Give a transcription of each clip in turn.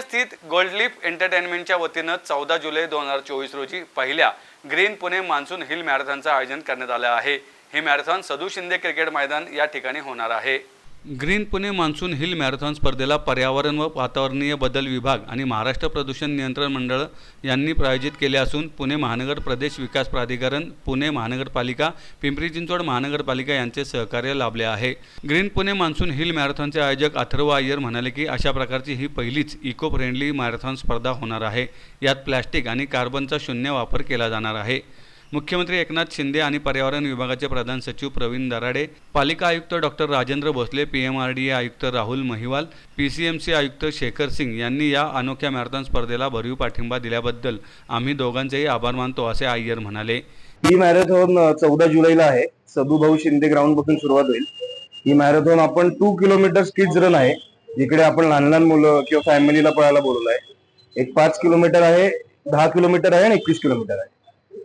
पुण्यस्थित gold एंटरटेनमेंटच्या वतीनं चौदा जुलै दोन हजार चोवीस रोजी पहिल्या ग्रीन पुणे मान्सून हिल मॅरेथॉनचं आयोजन करण्यात आलं आहे. ही मॅरेथॉन सदू शिंदे क्रिकेट मैदान या ठिकाणी होणार आहे. Green Pune monsoon hill marathon स्पर्धेला पर्यावरण व वातावरणीय बदल विभाग आणि महाराष्ट्र प्रदूषण नियंत्रण मंडळ यांनी प्रायोजित केले असून पुणे महानगर प्रदेश विकास प्राधिकरण पुणे महानगरपालिका पिंपरी चिंचवड महानगरपालिका यांचे सहकार्य लाभले आहे. ग्रीन पुणे मान्सून हिल मॅरेथॉनचे आयोजक अथर्व अय्यर म्हणाले की अशा प्रकारची ही पहिलीच इको फ्रेंडली मॅरेथॉन स्पर्धा होणार आहे. यात प्लॅस्टिक आणि कार्बनचा शून्य वापर केला जाणार आहे. मुख्यमंत्री एकनाथ शिंदे आणि पर्यावरण विभागाचे प्रधान सचिव प्रवीण दराडे पालिका आयुक्त डॉक्टर राजेंद्र भोसले पीएमआरडीए आयुक्त राहुल महिवाल पीसीएमसी आयुक्त शेखर सिंग यांनी या अनोख्या मॅरेथॉन स्पर्धेला भरीव पाठिंबा दिल्याबद्दल आम्ही दोघांचेही आभार मानतो असे अय्यर म्हणाले. ही मॅरेथॉन चौदा जुलैला आहे. सदुभाऊ शिंदे ग्राउंडपासून सुरुवात होईल. ही मॅरेथॉन आपण टू किलोमीटर किड्स रन आहे. जिकडे आपण लहान लहान मुलं किंवा फॅमिलीला पळायला बोलवलं आहे एक पाच किलोमीटर आहे दहा किलोमीटर आहे आणि एकवीस किलोमीटर आहे.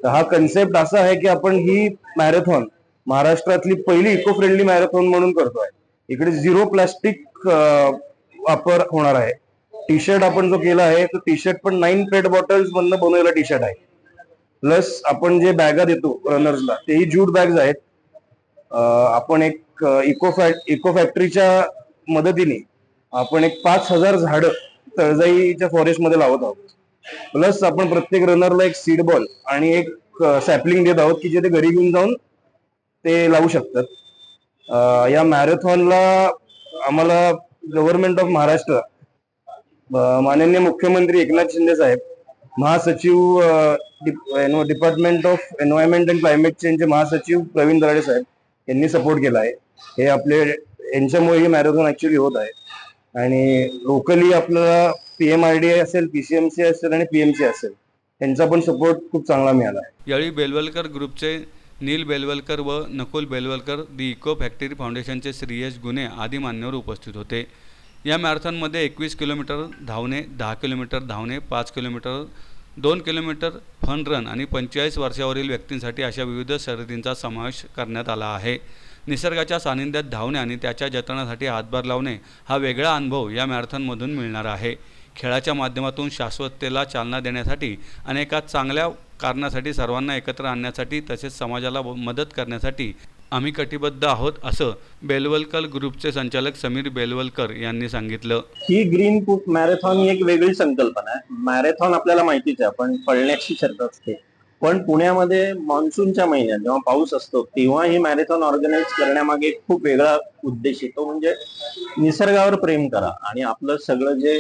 तर हा कन्सेप्ट असा आहे की आपण ही मॅरेथॉन महाराष्ट्रातली पहिली इको फ्रेंडली मॅरेथॉन म्हणून करतोय. इकडे झिरो प्लास्टिक वापर होणार आहे. टी शर्ट आपण जो केला आहे तो टी शर्ट पण नाईन पेट बॉटल्स मधनं बनवलेला टी शर्ट आहे. प्लस आपण जे बॅगा देतो रनर्सला तेही ज्यूट बॅग्स आहेत. आपण एक इको फॅक्ट इको फॅक्टरीच्या मदतीने आपण एक पाच हजार झाडं तळजाईच्या फॉरेस्टमध्ये लावत आहोत. प्लस आपण प्रत्येक रनरला एक सीड बॉल आणि एक सॅपलिंग देत आहोत की जे ते घरी घेऊन जाऊन ते लावू शकतात. या मॅरेथॉनला आम्हाला गव्हर्नमेंट ऑफ महाराष्ट्र माननीय मुख्यमंत्री एकनाथ शिंदे साहेब महासचिव department of environment and climate चेंजचे महासचिव प्रवीण दराडे साहेब यांनी सपोर्ट केला आहे. हे आपले यांच्यामुळे ही मॅरेथॉन ऍक्च्युली होत आहे. आणि लोकली आपल्याला पीएमआरडी असेल पीसीएमसी असेल आणि पीएमसी असेल त्यांचा पण सपोर्ट खूप चांगला मिळाला यावेळी बेलवलकर ग्रुपचे नील बेलवलकर व Nakul Belwalkar the eco factory फाउंडेशनचे श्रीयश गुन्हे आदी मान्यवर उपस्थित होते. या मॅरेथॉनमध्ये एकवीस किलोमीटर धावणे दहा किलोमीटर धावणे पाच किलोमीटर दोन किलोमीटर फन रन आणि पंचेचाळीस वर्षावरील व्यक्तींसाठी अशा विविध शर्यतींचा समावेश करण्यात आला आहे. निसर्गाच्या सानिध्यात धावणे आणि त्याच्या जतनासाठी हातभार लावणे हा वेगळा अनुभव या मॅरेथॉनमधून मिळणार आहे. खेळाच्या माध्यमातून शाश्वततेला चालना देण्यासाठी अनेका चांगल्या कारणासाठी सर्वांना एकत्र आणण्यासाठी तसेच समाजाला मदत करण्यासाठी आम्ही कटिबद्ध आहोत असं बेलवलकर ग्रुपचे संचालक समीर बेलवलकर यांनी सांगितलं. ही ग्रीन बुक मॅरेथॉन ही एक वेगळी संकल्पना आहे. मॅरेथॉन आपल्याला माहितीच आहे पण पळण्याची शर्त असते. पण पुण्यामध्ये मान्सूनच्या महिन्यात जेव्हा पाऊस असतो तेव्हा ही मॅरेथॉन ऑर्गनाईज करण्यामागे एक खूप वेगळा उद्देश येतो म्हणजे निसर्गावर प्रेम करा आणि आपलं सगळं जे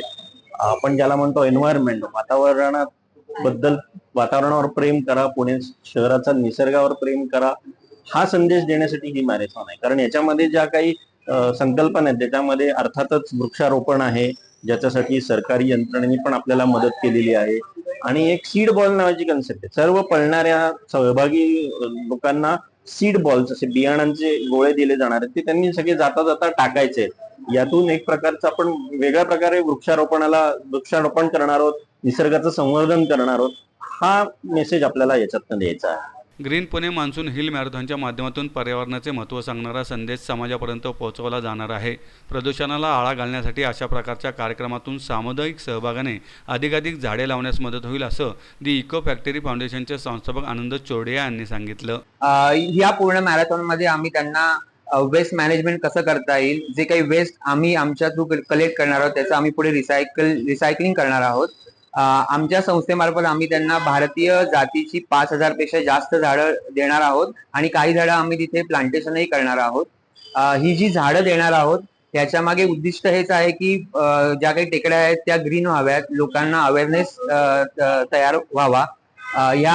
आपण ज्याला म्हणतो एन्व्हायरमेंट वातावरणात बद्दल वातावरणावर प्रेम करा पुणे शहराचा निसर्गावर प्रेम करा हा संदेश देण्यासाठी ही मॅरेथॉन आहे. कारण याच्यामध्ये ज्या काही संकल्पना आहेत त्याच्यामध्ये अर्थातच वृक्षारोपण आहे ज्याच्यासाठी सरकारी यंत्रणेने पण आपल्याला मदत केलेली आहे. आणि एक सीड बॉल नावाची कन्सेप्ट आहे. सर्व पळणाऱ्या सहभागी लोकांना सीड बॉल्स असे बियाणांचे गोळे दिले जाणार आहेत. ते त्यांनी सगळे जाता जाता टाकायचे आहेत. यातून एक प्रकारचं आपण वेगळ्या प्रकारे वृक्षारोपणाला वृक्षारोपण करणार आहोत निसर्गाचं संवर्धन करणार आहोत हा मेसेज आपल्याला याच्यातनं द्यायचा आहे. ग्रीन पुणे मान्सून हिल मॅरेथॉनच्या माध्यमातून पर्यावरणाचे महत्त्व सांगणारा संदेश समाजापर्यंत पोहोचवला जाणार आहे. प्रदूषणाला आळा घालण्यासाठी अशा प्रकारच्या कार्यक्रमातून सामुदायिक सहभागाने अधिकाधिक झाडे लावण्यास मदत होईल असं दी इको फॅक्टरी फाउंडेशनचे संस्थापक आनंद चोडिया यांनी सांगितलं. या पूर्ण मॅरेथॉनमध्ये आम्ही त्यांना वेस्ट मॅनेजमेंट कसं करता येईल जे काही वेस्ट आम्ही आमच्या थ्रू कलेक्ट करणार आहोत त्याचं आम्ही पुढे रिसायकल रिसायकलिंग करणार आहोत. आमच्या संस्थेमार्फत आम्ही त्यांना भारतीय जातीची पाच हजारपेक्षा जास्त झाडं देणार आहोत आणि काही झाडं आम्ही तिथे प्लांटेशनही करणार आहोत. ही जी झाडं देणार आहोत त्याच्यामागे उद्दिष्ट हेच आहे की ज्या काही टेकड्या आहेत त्या ग्रीन व्हाव्यात लोकांना अवेअरनेस तयार व्हावा. या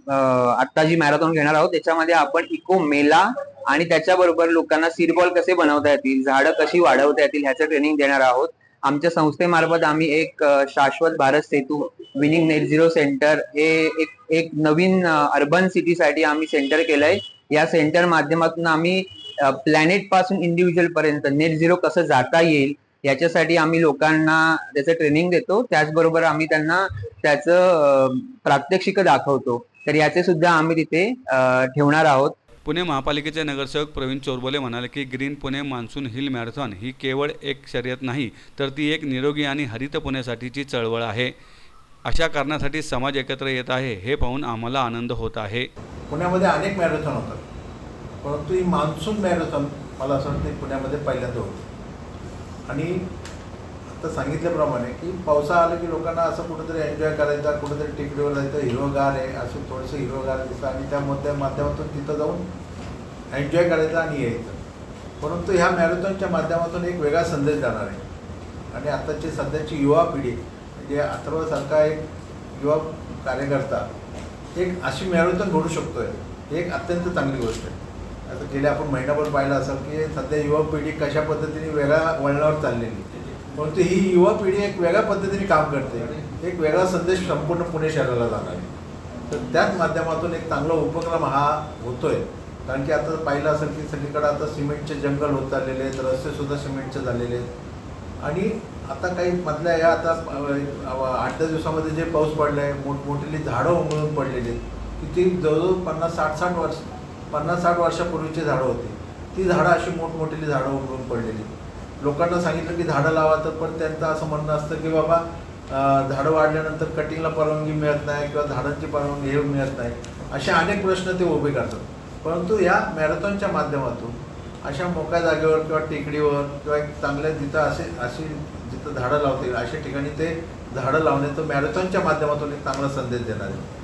आत्ता आता जी मॅरेथॉन घेणार आहोत त्याच्यामध्ये आपण इको मेला आणि त्याच्याबरोबर लोकांना सिरबॉल कसे बनवता येतील झाडं कशी वाढवता येतील ह्याचं ट्रेनिंग देणार आहोत. आमच्या संस्थेमार्फत आम्ही एक Shashwat Bharat Setu winning net zero centre हे एक एक नवीन अर्बन सिटीसाठी आम्ही सेंटर केलंय. या सेंटर माध्यमातून आम्ही प्लॅनेटपासून इंडिव्हिज्युअल पर्यंत नेट झिरो कसं जाता येईल याच्यासाठी आम्ही लोकांना त्याचं ट्रेनिंग देतो. त्याचबरोबर आम्ही त्यांना त्याचं प्रात्यक्षिक दाखवतो. तर याचे सुद्धा आम्ही तिथे ठेवणार आहोत. पुणे महापालिकेचे नगरसेवक प्रवीण चोरबोले म्हणाले की green Pune monsoon hill marathon ही केवळ एक शर्यत नाही तर ती एक निरोगी आणि हरित पुण्यासाठीची चळवळ आहे. अशा कारणासाठी समाज एकत्र येत आहे हे पाहून आम्हाला आनंद होत आहे. पुण्यामध्ये अनेक मॅरेथॉन होतात परंतु ही मान्सून मॅरेथॉन मला असं वाटतं पुण्यामध्ये पहिल्यांदा होती. आणि आता सांगितल्याप्रमाणे की पावसाळा आला की लोकांना असं कुठंतरी एन्जॉय करायचा कुठंतरी टेकडीवर जायचं हिरवगार आहे असं थोडंसं हिरवगार दिसतं आणि त्या मध्य माध्यमातून तिथं जाऊन एन्जॉय करायचं आणि यायचं. परंतु ह्या मॅरेथॉनच्या माध्यमातून एक वेगळा संदेश जाणार आहे. आणि आताची सध्याची युवा पिढी म्हणजे अथर्वसारखा एक युवा कार्यकर्ता एक अशी मॅरेथॉन घडू शकतो ही एक अत्यंत चांगली गोष्ट आहे. आता गेल्या आपण महिनाभर पाहिलं असेल की सध्या युवा पिढी कशा पद्धतीने वेगळ्या वळणावर चाललेली परंतु ही युवा पिढी एक वेगळ्या पद्धतीने काम करते. एक वेगळा संदेश संपूर्ण पुणे शहराला जाणार. आहे तर त्याच माध्यमातून एक चांगला उपक्रम हा होतोय. कारण की आता पाहिलं असेल की सगळीकडे आता सिमेंटचे जंगल होत चाललेले आहेत रस्तेसुद्धा सिमेंटचे झालेले आहेत. आणि आता काही मधल्या या आता आठ दहा दिवसामध्ये जे पाऊस पडला आहे मोठमोठी झाडं उमळून पडलेली आहेत. की ती जवळजवळ पन्नास साठ साठ वर्ष पन्नास साठ वर्षापूर्वीची झाडं होती. ती झाडं अशी मोठमोठी झाडं उमळून पडलेली लोकांना सांगितलं की झाडं लावा तर पण त्यांचं असं म्हणणं असतं की बाबा झाडं वाढल्यानंतर कटिंगला परवानगी मिळत नाही किंवा झाडांची परवानगी हे मिळत नाही. असे अनेक प्रश्न ते उभे करतात. परंतु या मॅरेथॉनच्या माध्यमातून अशा मोकळ्या जागेवर किंवा टेकडीवर किंवा एक चांगल्या जिथं असे अशी जिथं झाडं लावतील अशा ठिकाणी ते झाडं लावण्याचं मॅरेथॉनच्या माध्यमातून एक चांगला संदेश देणार आहे